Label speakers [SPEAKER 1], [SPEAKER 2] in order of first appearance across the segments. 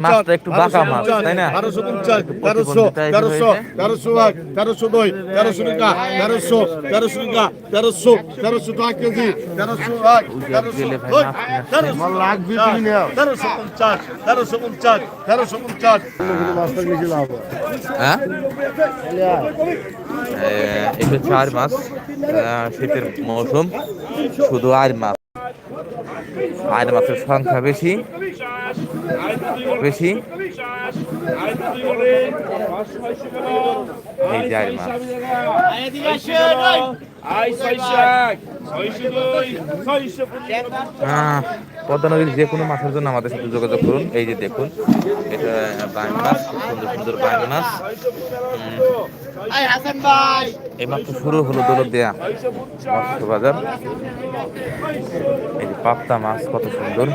[SPEAKER 1] মাছটা একটু বাঁকা মাছ তাই না?
[SPEAKER 2] তেরোশো পঞ্চাশ তেরোশো তেরোশো তেরোশো এক তেরোশো দুই তেরোশো টাকা তেরোশো তেরোশো টাকা তেরোশো তেরোশো টাকা কেজি তেরোশো এক তেরোশো দুই
[SPEAKER 1] মাছ নিয়ে আসছে।
[SPEAKER 2] তেরোশো তেরোশো পঞ্চাশ তেরোশো পঞ্চাশ তেরোশো পঞ্চাশ
[SPEAKER 1] হ্যাঁ? চার মাছ আহ, শীতের মৌসুম শুধু আর মাছ। আর মাছের সংখ্যা বেশি। বেশি? এই যে আর আহ, পদ্মা নদীর যে কোনো মাছের জন্য আমাদের সাথে যোগাযোগ করুন। এই যে দেখুন এটা বাইন মাছ সুন্দর সুন্দর বাইন মাছ। উম, এই মাত্র শুরু হলো দৌলত দেয়া মৎস্য বাজার এই যে পাপ্তা মাছ কত সুন্দর।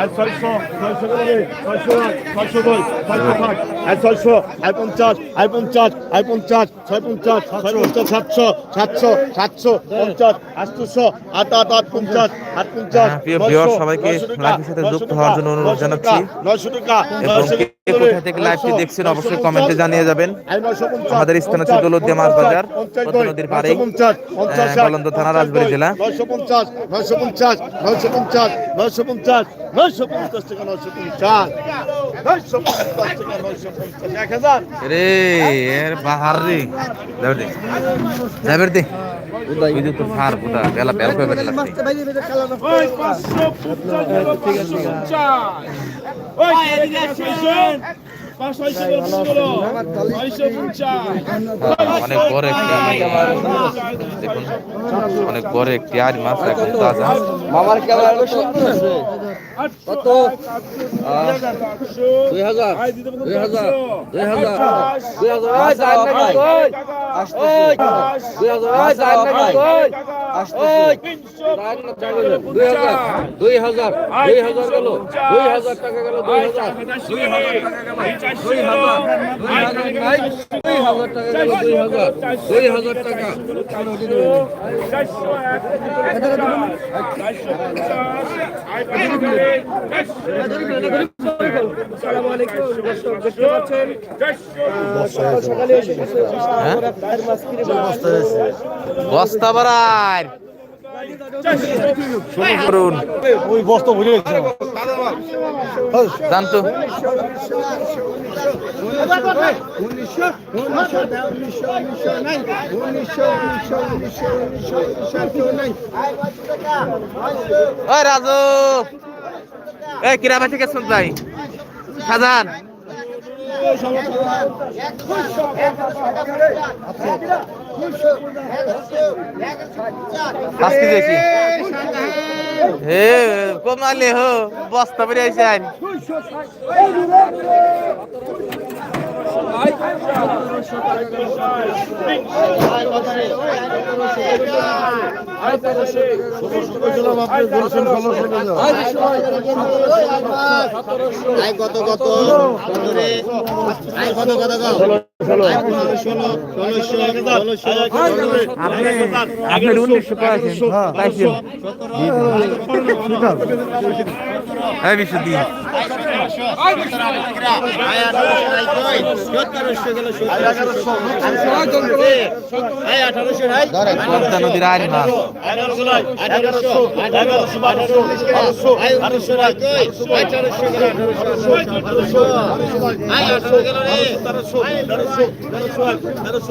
[SPEAKER 2] আর ছয়শো ছয়শো করে ছয়শো এক ছয়শো দুই ছয়শো পাঁচ আর ছয়শো আর পঞ্চাশ আর পঞ্চাশ আর পঞ্চাশ ছয় পঞ্চাশ ছয় পঞ্চাশ সাতশো সাতশো সাতশো পঞ্চাশ আটশোশো আট আট আট পঞ্চাশ আট পঞ্চাশ
[SPEAKER 1] প্রিয় সবাইকে লাইভের সাথে যুক্ত হওয়ার জন্য অনুরোধ জানাচ্ছি।
[SPEAKER 2] নয়শো টাকা
[SPEAKER 1] কোথা থেকে লাইভটি দেখছেন অবশ্যই কমেন্টে জানিয়ে যাবেন। আমাদের স্থান হচ্ছে দৌলতদিয়া মাছ বাজার, নদীর পাড়েই, আহ, বালন্দ থানা, রাজবাড়ী জেলা।
[SPEAKER 2] নয়শো পঞ্চাশ নয়শো পঞ্চাশ নয়শো পঞ্চাশ নয়শো পঞ্চাশ নয়শো পঞ্চাশ টাকা নয়শো পঞ্চাশ নয়শো পঞ্চাশ টাকা নয়শো পঞ্চাশ এক হাজার।
[SPEAKER 1] রে এর বাহার রে। যাবে দে যাবে দে। ওই যে তোর পুতা বেলা বেল করে বেলা অনেক বড় একটি দেখুন অনেক বড় একটি আর মাছ এখন তাজা।
[SPEAKER 3] মামার ক্যামেরা কত? দুই হাজার দুই হাজার দুই হাজার দুই হাজার দুই হাজার দুই হাজার দুই হাজার গেল। দুই হাজার টাকা গেল দুই হাজার। দুই হাজার টাকা গেল দুই হাজার। দুই হাজার নাই দুই হাজার টাকা। দুই হাজার। দুই হাজার টাকা।
[SPEAKER 4] চারশো এক চারশো পঞ্চাশ আয় আসসালামু আলাইকুম
[SPEAKER 2] ভুলে গেছে
[SPEAKER 1] রাজু। এই কিরা ভাই থেকে শুন ভাই। সাজান। হে কমালে হো, বস্তা বেরিয়ে আইছে আর
[SPEAKER 2] কত কত কত রে কত কত
[SPEAKER 1] আপনার উনিশশো পাইছেন পাইছেন হ্যাঁ দিন পদ্মা নদীর আর মাছ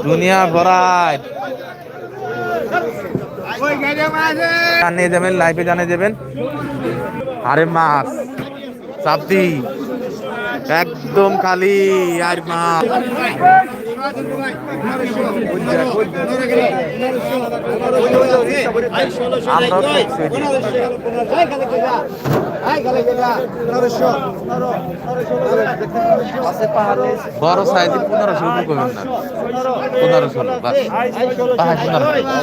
[SPEAKER 1] দুনিয়া ভরায় জানিয়ে যাবেন লাইভে জানিয়ে যাবেন আরে মাছ চাপতি একদম খালি আর মা যে। বড় সাইজ পনেরোশো রুপি করবেন না। পনেরোশো বাস। পাহাড়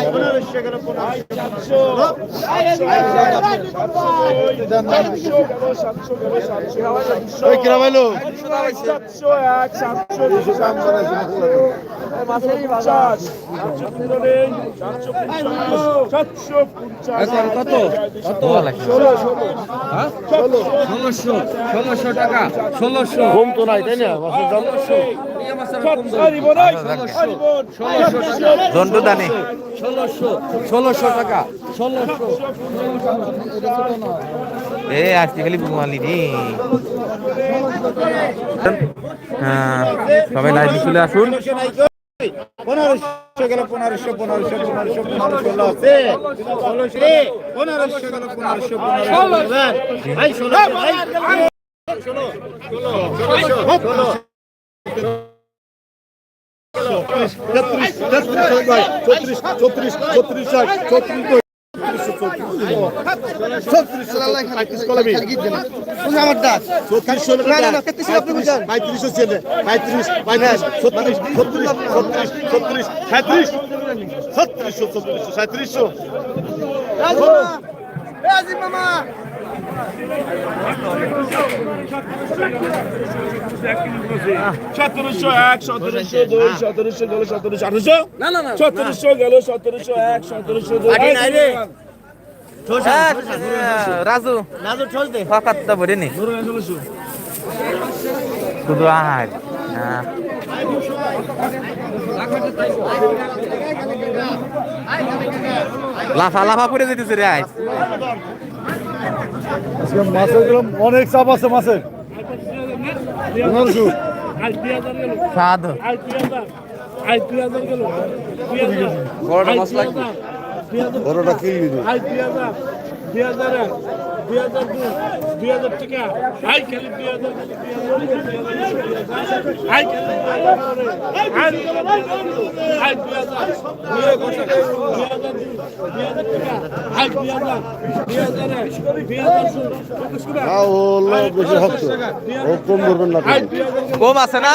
[SPEAKER 1] পনেরোশো
[SPEAKER 4] সাতশো এক সাতশো সাতশো পঞ্চাশ
[SPEAKER 3] কত? কত?
[SPEAKER 4] ষোলো ষোলো
[SPEAKER 3] হ্যাঁ? ষোলোশো ষোলোশো টাকা ষোলোশো।
[SPEAKER 2] কম তো নাই তাই না? মাছের দাম
[SPEAKER 3] ষোলোশো টাকা
[SPEAKER 1] জন্টু
[SPEAKER 3] ষোলোশো ষোলোশো টাকা ষোলোশো।
[SPEAKER 1] এ আজকে খালি বুমালি রে হ্যাঁ সবাই লাইভে চলে আসুন।
[SPEAKER 2] পনেরোশো গেল পনেরোশো পনেরোশো পনেরোশো পনেরোশো ষোলোশো ষোলোশো পনেরোশো গেল পনেরোশো পনেরোশো ভাই ষোলো ভাই ষোলো ষোলো ষোলো তেত্রিশ তেত্রিশ ভাই চৌত্রিশ চৌত্রিশ চৌত্রিশ চৌত্রিশ সাঁত্রিশ ছত্রিশশো ছত্রিশশো সাঁত্রিশশো
[SPEAKER 4] সতেরোশো এক সতেরোশো দুই সতেরোশো গেল সতেরোশো আঠারোশো
[SPEAKER 3] না না না
[SPEAKER 4] সতেরোশো গেল সতেরোশো এক সতেরোশো দুই
[SPEAKER 1] রাজু। ফাঁকাত তো ভরে নি। শুধু আহার হ্যাঁ লাফা লাফা পড়ে যেতেছে রে আজ
[SPEAKER 2] মাছের অনেক চাপ আছে মাছের।
[SPEAKER 1] স্বাদ।
[SPEAKER 3] বড়টা মাছ লাগবে
[SPEAKER 2] বড়টা কিনবি।
[SPEAKER 4] দুই হাজার দুই হাজার দুই হাজার টাকা আই খালি দুই হাজার আই খালি আই দুই হাজার দুই হাজার দুই হাজার দুই হাজার টাকা আই দুই হাজার দুই হাজার দুই হাজার
[SPEAKER 2] বেশি ভক্ত কম করবেন না
[SPEAKER 1] কম আছে না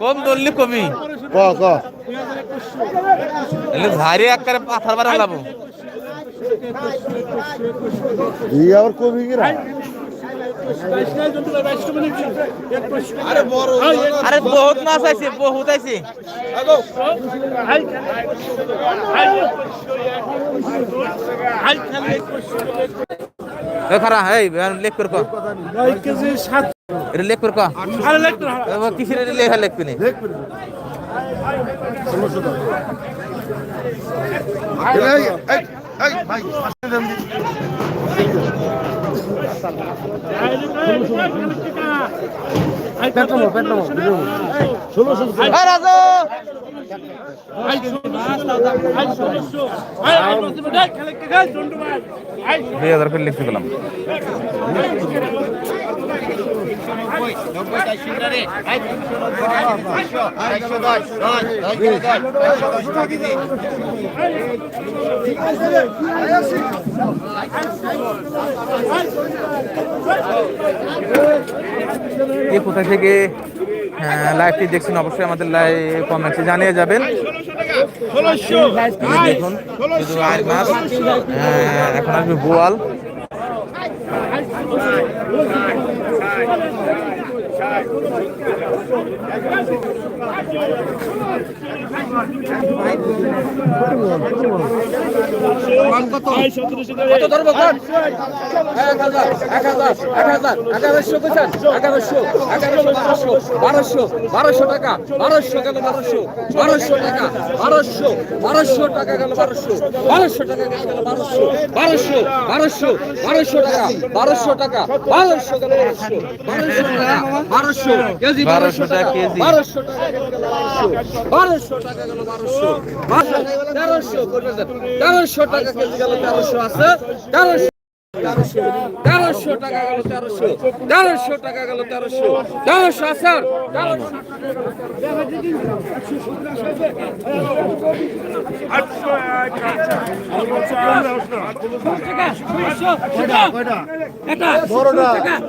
[SPEAKER 1] কম ধরলি কমি।
[SPEAKER 2] ক ক।
[SPEAKER 1] এলে ভারি একবারে পাথার বাড়া লাবো
[SPEAKER 2] ই আবার কমি
[SPEAKER 4] আরে বড়
[SPEAKER 1] আরে বহুত মাছ আছে বহুত আছে খারা এই লেখ কর ক।
[SPEAKER 4] এক কেজি সাত
[SPEAKER 1] এটা লেখ কর কিসের লেখা লেখবি নি? এ রাজু দুই হাজার করে লিখতে গেলাম কে কোথা থেকে লাইভটি দেখছেন অবশ্যই আমাদের লাইভ কমেন্টে জানিয়ে যাবেন। দেখুন শুধু মাস আহ, এখন আসবে বোয়াল।
[SPEAKER 3] এক হাজার এক হাজার এক হাজার, এগারোশো কোথায় এগারোশো এগারোশো, বারোশো বারোশো বারোশো টাকা, বারোশো গেল বারোশো বারোশো টাকা, বারোশো বারোশো টাকা বারোশো বারোশো টাকা বারোশো বারোশো বারোশো বারোশো টাকা বারোশো টাকা, বারোশো বারোশো বারোশো টাকা বারোশো। কেজি বারোশো টাকা
[SPEAKER 1] কেজি।
[SPEAKER 3] বারোশো টাকা গেল বারোশো। টাকা গেল বারোশো। তেরোশো। তেরোশো টাকা কেজি গেল তেরোশো আছে। তেরোশো। তেরোশো টাকা গেল তেরোশো। তেরোশো টাকা গেল তেরোশো।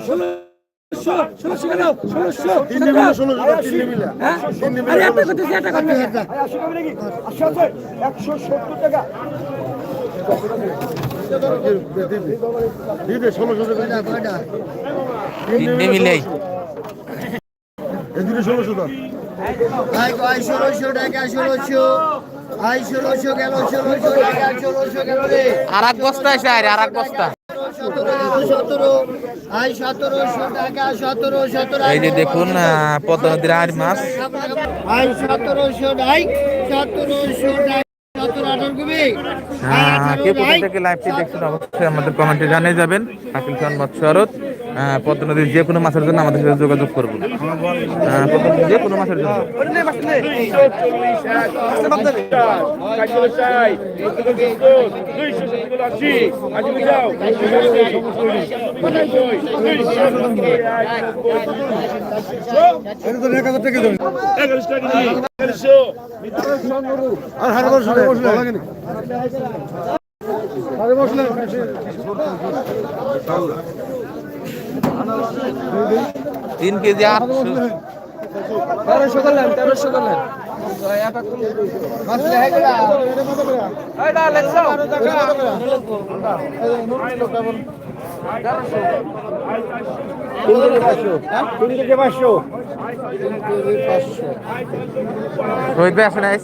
[SPEAKER 2] তিন মিলে ষোলো তিন মিলে তিন মিলে দিবে ষোলোশো
[SPEAKER 1] তিনটে মিলেই
[SPEAKER 2] এদিকে ষোলোশো দাম
[SPEAKER 5] আই আই ষোলোশো টাকা ষোলোশো আই ষোলোশো গেল ষোলোশো টাকা। ষোলোশো গেল
[SPEAKER 1] আর এক বস্তা আর আর এক বস্তা
[SPEAKER 5] সতেরো সতেরো আই সতেরোশো টাকা সতেরো সতেরো
[SPEAKER 1] এই যে দেখুন পদ্ম নদীর আর মাছ কে কোথা থেকে লাইভটি দেখছেন অবশ্যই আমাদের কমেন্টে জানিয়ে যাবেন। আকিল খান মৎস্য পদ্মা নদীর যে কোনো মাছের জন্য আমাদের সাথে যোগাযোগ করব নদীর যে কোনো মাছের জন্য। তিন কেজি আটশো।
[SPEAKER 3] তেরোশো করলেন তেরোশো করলেন।
[SPEAKER 1] রোহিত ভাই আসেন আইস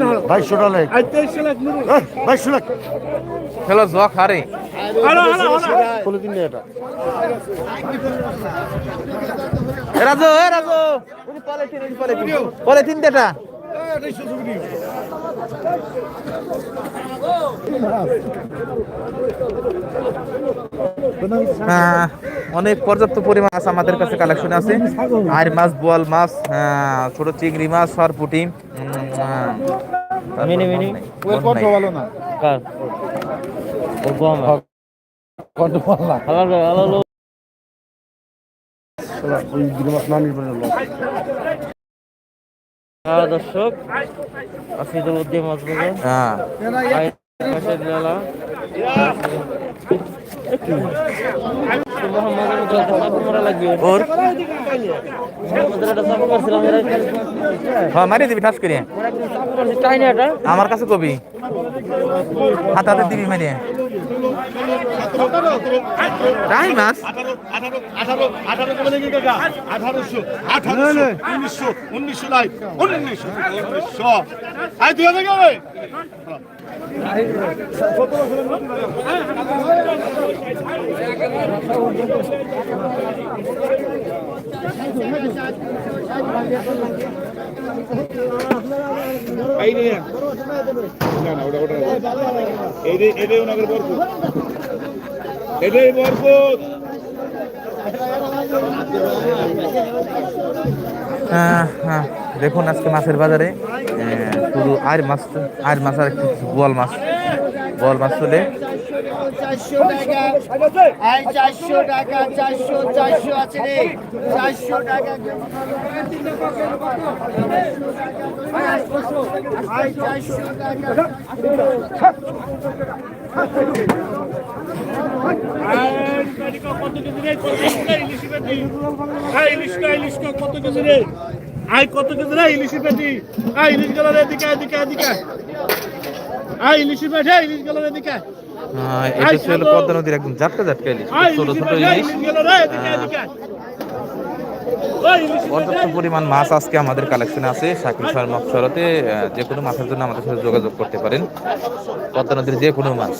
[SPEAKER 4] টাকা
[SPEAKER 2] বাইশশো টাকা
[SPEAKER 4] লাখ
[SPEAKER 2] বাইশশো টাকা
[SPEAKER 1] খেলো জক হারে
[SPEAKER 4] হালো হালো হালো
[SPEAKER 2] বলে দিন এটা।
[SPEAKER 1] Raju Raju. Polythene polythene polythene দেটা অনেক পর্যাপ্ত পরিমাণ মাছ আমাদের কাছে কালেকশন আছে। আর মাছ বোয়াল মাছ আহ, ছোট চিংড়ি মাছ সরপুটি। Mini mini. ভালো না।
[SPEAKER 3] কার? ও গম হালাল হালাল হ্যাঁ দর্শক আসিদুল উদ্দিন মাছ
[SPEAKER 1] হ্যাঁ। হ্যাঁ আমার কাছে কবি। হাত হাতে দিবি মারিয়ে। তাই
[SPEAKER 2] কাকা আঠারোশো আঠারোশো উনিশশো উনিশশো নাই উনিশশো উনিশশো আই দুই হাজার কবে এই রে
[SPEAKER 1] দেখুন আজকে মাছের বাজারে শুধু আর মাছ আর মাছ আর বোয়াল মাছ। বোয়াল মাছ চলে
[SPEAKER 5] চারশো টাকা। চারশো টাকা, চারশো চারশো আছে রে। চারশো টাকা টাকা।
[SPEAKER 4] কত কেজি রে? আই, কত রে, ইলিশি পেটি? আই, ইলিশ গেল রে দিকে দিকে দিকে আই, ইলিশি পেটি, ইলিশ গেল রে
[SPEAKER 1] এটা ছিল পদ্মা নদীর একদম জাটকা জাটকা ইলিশ ছোট ছোট ইলিশ পর্যাপ্ত পরিমাণ মাছ আজকে আমাদের কালেকশনে আছে শাকিল শর্মা মৎস্যরতে যে কোনো মাছের জন্য আমাদের সাথে যোগাযোগ করতে পারেন পদ্মা নদীর যে কোনো মাছ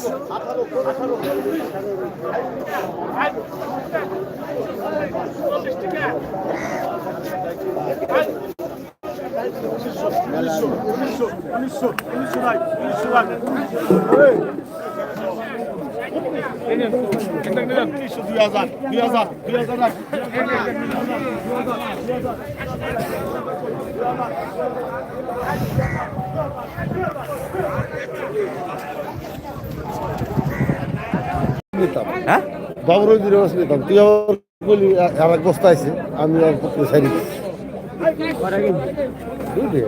[SPEAKER 2] উনিশশো উনিশশো উনিশশো উনিশশো নাই উনিশশো দুই হাজার দুই হাজার দুই হাজার নিতাম
[SPEAKER 1] হ্যাঁ?
[SPEAKER 2] বাবুর দিনে বসে নিতাম। তুই বলি আর বস্তা আছে আমি আর সাইড বুঝলি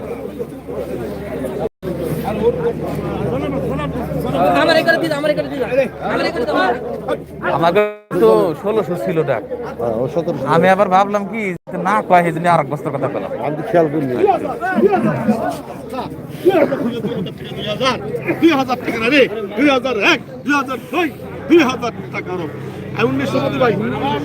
[SPEAKER 1] আমাকে তো ষোলোশো ছিল ডাক
[SPEAKER 2] হ্যাঁ
[SPEAKER 1] আমি আবার ভাবলাম কি না কয় সেই জন্য আর এক বস্তার কথা বললাম
[SPEAKER 2] আমি খেয়াল করিনি দুই হাজার টাকা রে দুই হাজার এক দুই হাজার দুই দুই হাজার টাকা উনিশশো ভাই
[SPEAKER 4] আজ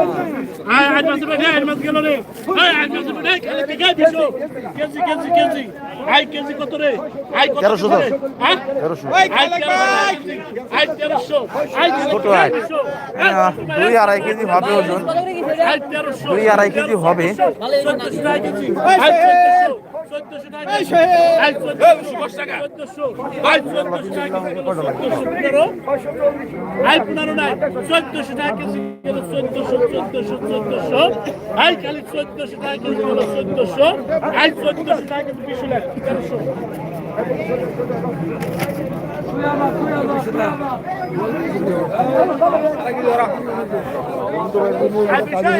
[SPEAKER 4] মাসে রে আজ মাস গেল রে আয় আজ মাসে রে খালি টিকা দিছো কেজি কেজি কেজি আই কেজি কত রে? আই কত
[SPEAKER 2] তেরোশো
[SPEAKER 4] রে?
[SPEAKER 2] দশ।
[SPEAKER 4] হ্যাঁ?
[SPEAKER 2] তেরোশো।
[SPEAKER 4] আই তেরোশো। আই তেরোশো। আই
[SPEAKER 1] ছোট আয়। আহ, দুই আড়াই কেজি হবে ওজন। দুই আড়াই কেজি হবে।
[SPEAKER 4] চোদ্দশো টাকা আই চোদ্দশো চোদ্দশো টাকা কেজি গেল চোদ্দশো চোদ্দশো চোদ্দশো। আই খালি চোদ্দশো টাকা কেজি গেল চোদ্দশো। আই চোদ্দশো টাকা কেজি বিশ লাখ, তেরোশো। আই বিশ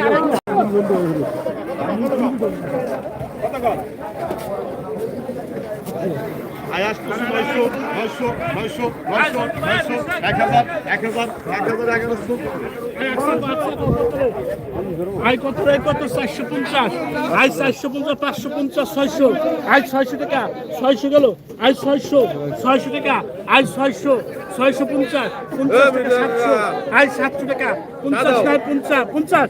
[SPEAKER 2] আয় আসতেছে নয়শো নয়শো নয়শো নয়শো নয়শো এক হাজার এক হাজার এক হাজার এগারোশো
[SPEAKER 4] আই কত রে কত? চারশো পঞ্চাশ। আই চারশো পঞ্চাশ পাঁচশো পঞ্চাশ ছয়শো। আই ছয়শো টাকা ছয়শো গেল। আই ছয়শো ছয়শো টাকা। আই ছয়শো ছয়শো পঞ্চাশ পঞ্চাশ টাকা সাতশো। আই সাতশো টাকা পঞ্চাশ টাকা পঞ্চাশ পঞ্চাশ।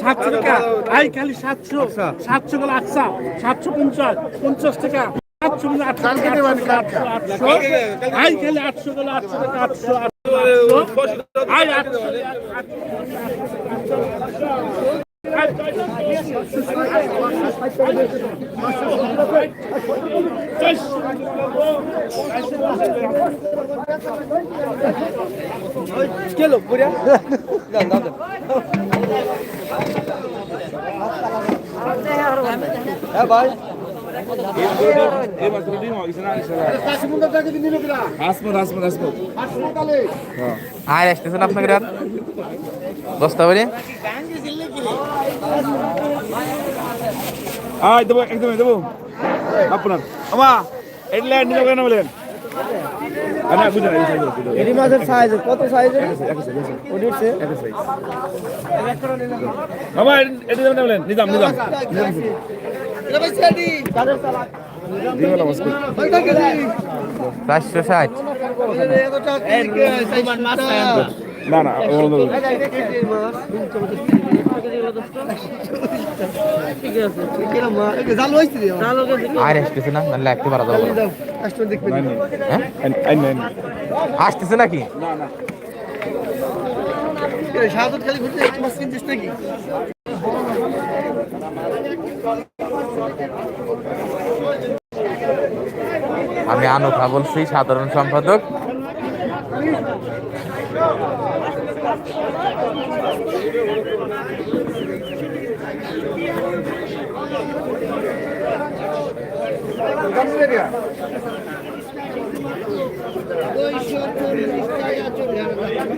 [SPEAKER 4] সাতশো টাকা। আই খালি সাতশো। সাতশো গেল আটশা। সাতশো পঞ্চাশ পঞ্চাশ টাকা। আটশো গেল আটশো আটশো আটশো আই খালি আটশো গেল আটশো আটশো আটশো আই আটশো
[SPEAKER 3] হ্যাঁ ভাই।
[SPEAKER 1] আর আসতেছেন আপনাকে রাত? বস্তা বাড়ি
[SPEAKER 4] আয় দেবো একদম দেবো আপনার। আমা এডলে নিয়ে কেন বলেন?
[SPEAKER 3] এডি মাছের সাইজ কত সাইজ
[SPEAKER 4] বলেন নিজাম নিজাম।
[SPEAKER 1] চারশো ষাট
[SPEAKER 4] না না
[SPEAKER 1] আর আসতেছে না? নাহলে একটু বাড়া যাবে আসতেছে নাকি? আমি আনোখা বলছি সাধারণ সম্পাদক।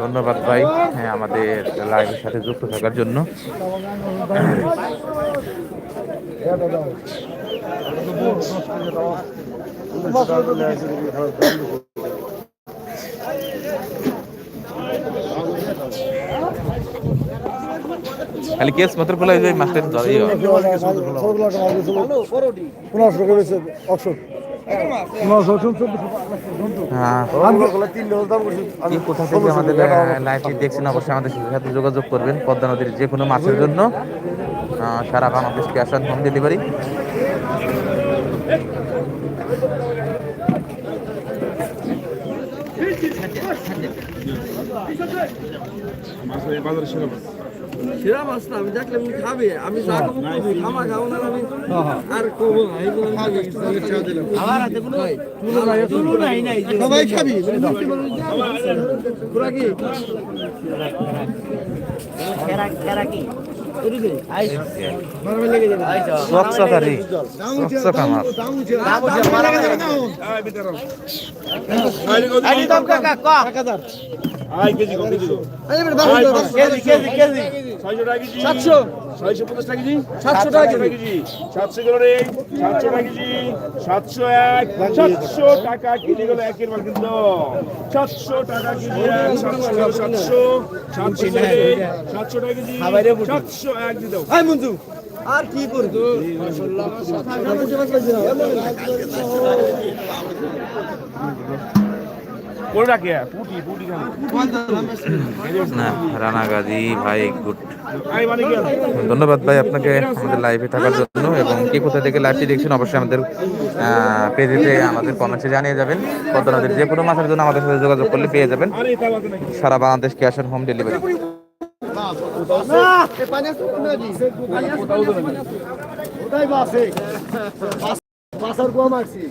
[SPEAKER 1] ধন্যবাদ ভাই। হ্যাঁ আমাদের লাইভের সাথে যুক্ত থাকার জন্য। খালি কেস মাত্র বলে মাছটা ধরে
[SPEAKER 6] পনেরোশো
[SPEAKER 1] কোথা থেকে আমাদের লাইভটি দেখছেন অবশ্যই আমাদের সাথে যোগাযোগ করবেন পদ্মা নদীর যে কোনো মাছের জন্য সারা Bangladesh cash on home delivery
[SPEAKER 3] সেরা মাছ না আমি দেখলে আমি খাবে আমি যা খাব খামা খাও না আমি আর করব না এইগুলো
[SPEAKER 5] আমার হাতে কোনো তুলো নাই নাই
[SPEAKER 6] সবাই খাবি
[SPEAKER 5] পুরা কি কেরা কেরা কি মারা গেছে কা
[SPEAKER 7] আই কেজি কো কেজি কো
[SPEAKER 5] কেজি কেজি। কেজি
[SPEAKER 7] 600 টাকা কেজি। 700 650 টাকা কেজি। 700 টাকা কেজি। 700 করে রে। 700 টাকা কেজি। 701 700 টাকা কেজি গেল একের মাল কিন্তু। 700 টাকা কেজি। 700 700 700 700 টাকা কেজি। 701 দি দাও।
[SPEAKER 3] আই মঞ্জু আর কি করব?
[SPEAKER 7] কোন রাখে পুটি পুটি
[SPEAKER 1] না রানাগাজি ভাই গুড।
[SPEAKER 7] মানে
[SPEAKER 1] ধন্যবাদ ভাই আপনাকে আমাদের লাইভে থাকার জন্য এবং কে কোথা থেকে লাইভটি দেখছেন অবশ্যই আমাদের পেজেতে আমাদের কমেন্টে জানিয়ে যাবেন। পদ্মা নদীর যে কোনো মাছের জন্য আমাদের সাথে যোগাযোগ করলে পেয়ে যাবেন। সারা Bangladesh cash on home delivery
[SPEAKER 6] কোথায় বাসে? বাসার গোয়া মারছি।
[SPEAKER 1] এই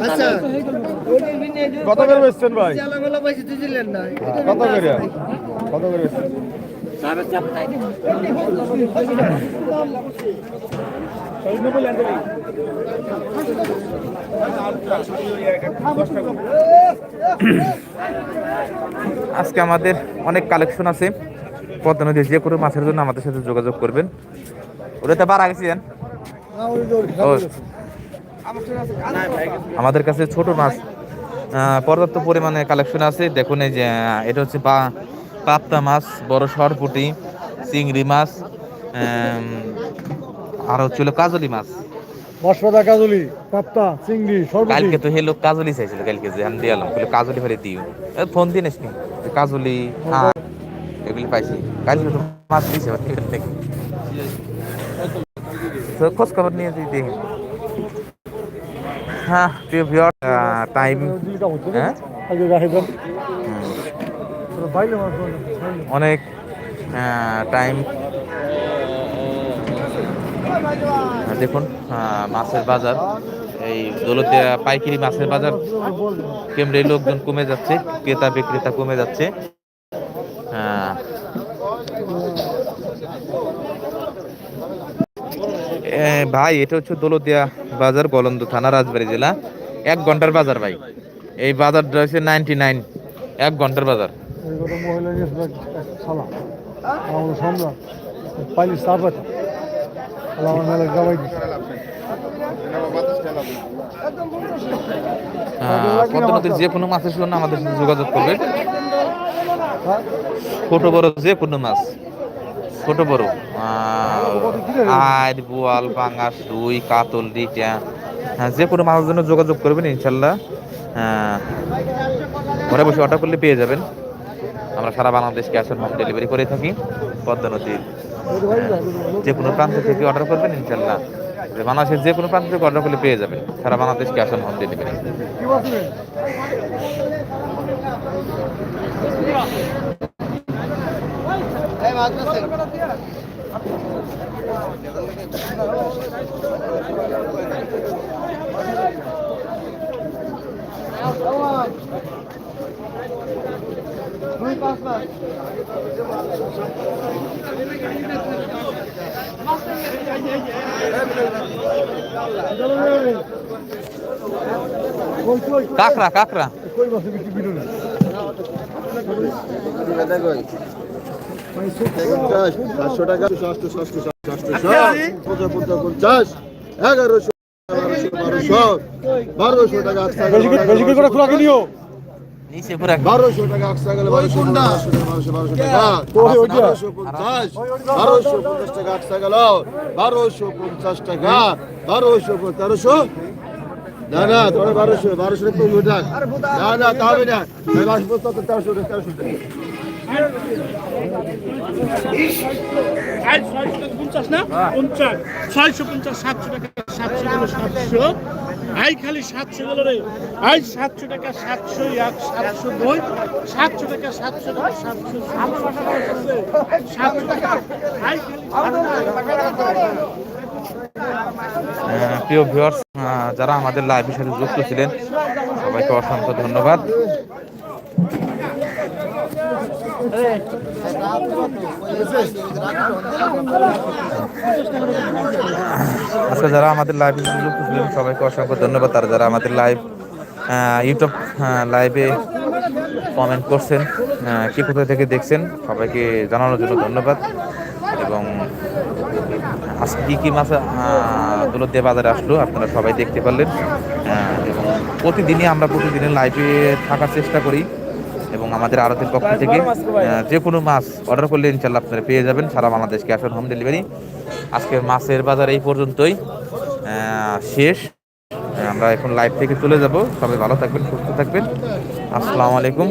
[SPEAKER 5] আচ্ছা
[SPEAKER 6] কত করে বেচছেন ভাই? কত করে? কত করে বেচছেন
[SPEAKER 1] আজকে আমাদের অনেক কালেকশন আছে। পদ্মা যে কোনো মাছের জন্য আমাদের সাথে যোগাযোগ করবেন। ওটাতে বার আগেছিলেন আমাদের কাছে ছোট মাছ পর্যাপ্ত পরিমাণে কালেকশন আছে। দেখুন এই যে এটা হচ্ছে পাপ্তা মাছ, বড় সরপুটি চিংড়ি মাছ আর হচ্ছিল কাজলি মাছ।
[SPEAKER 6] মশলা কাজলি পাপ্তা চিংড়ি সর্বদি
[SPEAKER 1] কালকে তো হে লোক কাজলি চাইছিল কালকে যে আমি দিয়ালাম বলে কাজলি ফেলে দিও এ, ফোন দিয়ে নিস নি কাজলি হ্যাঁ এগুলি পাইছি। কালকে তো মাছ দিছে ওর থেকে। তো খোঁজ খবর নিয়ে তুই দেখি। হ্যাঁ প্রিয় ভিউয়ার টাইম হ্যাঁ? অনেক টাইম দেখুন মাছের বাজার। এই দৌলতিয়া পাইকারি মাছের বাজার। কেমরে লোকজন কমে যাচ্ছে, ক্রেতা বিক্রেতা কমে যাচ্ছে। ভাই, এটা হচ্ছে দৌলতিয়া বাজার, গলন্দ থানা, রাজবাড়ী জেলা। এক ঘণ্টার বাজার, ভাই। এই বাজারটা হচ্ছে নাইনটি নাইন এক ঘণ্টার বাজার।
[SPEAKER 6] মহিলা
[SPEAKER 1] পদ্মা নদীর যে কোনো মাছের জন্য আমাদের সাথে যোগাযোগ করবে ছোট বড় যে কোনো মাছ ছোট বড়। আয় বোয়াল পাঙ্গাস রুই কাতল রিটা হ্যাঁ, যে কোনো মাছের জন্য যোগাযোগ করবেন ইনশাল্লাহ। ঘরে বসে অর্ডার করলে পেয়ে যাবেন। আমরা সারা Bangladesh cash on home delivery করে থাকি। পদ্মা নদীর যে কোনো প্রান্ত থেকে অর্ডার করবেন, ইনশাল্লাহ। বাংলাদেশের যে কোনো প্রান্ত থেকে অর্ডার করলে পেয়ে যাবেন। সারা Bangladesh cash on home delivery কাকড়া কাকড়া
[SPEAKER 2] সাতশো টাকা ষষ্ঠ ষষ্ঠ ষষ্ঠ পঞ্চাশ এগারোশো বারোশো বারোশো টাকা
[SPEAKER 1] নিচে পুরা
[SPEAKER 2] বারোশো টাকা একশো গেলে বারোশো বারোশো বারোশো টাকা। বারোশো পঞ্চাশ। বারোশো পঞ্চাশ টাকা একশো গেল। বারোশো পঞ্চাশ টাকা। বারোশো তেরোশো? না না তোমার বারোশো বারোশো টাকা না না তা হবে না বারোশো তেরোশো তেরোশো টাকা।
[SPEAKER 4] টাকা পঞ্চাশ না? পঞ্চাশ। ছয়শো পঞ্চাশ সাতশো টাকা সাতশো সাতশো। আই খালি সাতশো গেল রে। আই সাতশো টাকা সাতশো এক সাতশো দুই সাতশো টাকা সাতশো টাকা সাতশো সাতশো টাকা। আই
[SPEAKER 1] আহ, প্রিয় ভিউয়ার্স যারা আমাদের লাইভের সাথে যুক্ত ছিলেন সবাইকে অসংখ্য ধন্যবাদ। আজকে যারা আমাদের লাইভে যুক্ত ছিলেন, সবাইকে অসংখ্য ধন্যবাদ। আর যারা আমাদের লাইভ ইউটিউব লাইভে কমেন্ট করছেন কে কোথা থেকে দেখছেন, সবাইকে জানানোর জন্য ধন্যবাদ। এবং আজকে কি কি মাছ দৌলতদিয়া বাজারে আসলো, আপনারা সবাই দেখতে পারলেন। এবং প্রতিদিনই আমরা প্রতিদিনের লাইভে থাকার চেষ্টা করি। এবং আমাদের আড়তের পক্ষ থেকে যে কোনো মাছ অর্ডার করলে ইনশাল্লাহ আপনারা পেয়ে যাবেন। সারা Bangladesh cash on home delivery আজকের মাছের বাজার এই পর্যন্তই। শেষ। আমরা এখন লাইভ থেকে চলে যাব। সবাই ভালো থাকবেন সুস্থ থাকবেন। আসসালামু আলাইকুম।